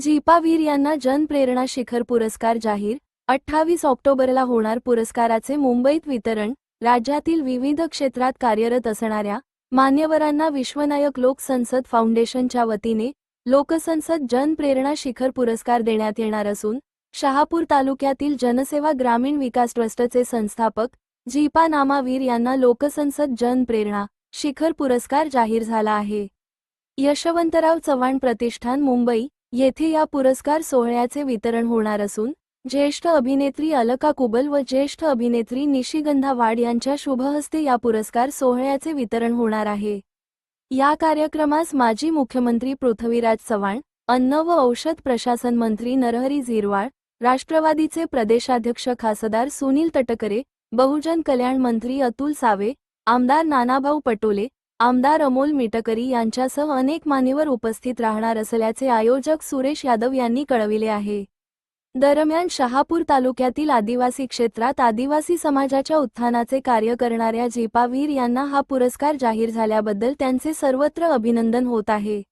झिपावीर यांना जनप्रेरणा शिखर पुरस्कार जाहीर. अठ्ठावीस ऑक्टोबरला होणार पुरस्काराचे मुंबईत वितरण. राज्यातील विविध क्षेत्रात कार्यरत असणाऱ्या मान्यवरांना विश्वनायक लोकसंसद फाउंडेशनच्या वतीने लोकसंसद जनप्रेरणा शिखर पुरस्कार देण्यात येणार असून शहापूर तालुक्यातील जनसेवा ग्रामीण विकास ट्रस्टचे संस्थापक झिपा नामावीर यांना लोकसंसद जनप्रेरणा शिखर पुरस्कार जाहीर झाला आहे. यशवंतराव चव्हाण प्रतिष्ठान मुंबई. येथे या पुरस्कार सोहळ्याचे वितरण होणार असून ज्येष्ठ अभिनेत्री अलका कुबल व ज्येष्ठ अभिनेत्री निशिगंधा वाड यांच्या शुभहस्ते या पुरस्कार सोहळ्याचे वितरण होणार आहे. या कार्यक्रमास माजी मुख्यमंत्री पृथ्वीराज चव्हाण अन्न व औषध प्रशासन मंत्री नरहरी झिरवाळ राष्ट्रवादीचे प्रदेशाध्यक्ष खासदार सुनील तटकरे बहुजन कल्याण मंत्री अतुल सावे आमदार नानाभाऊ पटोले आमदार अमोल मिटकरी यांच्यासह अनेक मान्यवर उपस्थित राहणार असल्याचे आयोजक सुरेश यादव यांनी कळविले आहे. दरम्यान शहापूर तालुक्यातील आदिवासी क्षेत्रात आदिवासी समाजाच्या उत्थानाचे कार्य करणाऱ्या झिपावीर यांना हा पुरस्कार जाहीर झाल्याबद्दल त्यांचे सर्वत्र अभिनंदन होत आहे.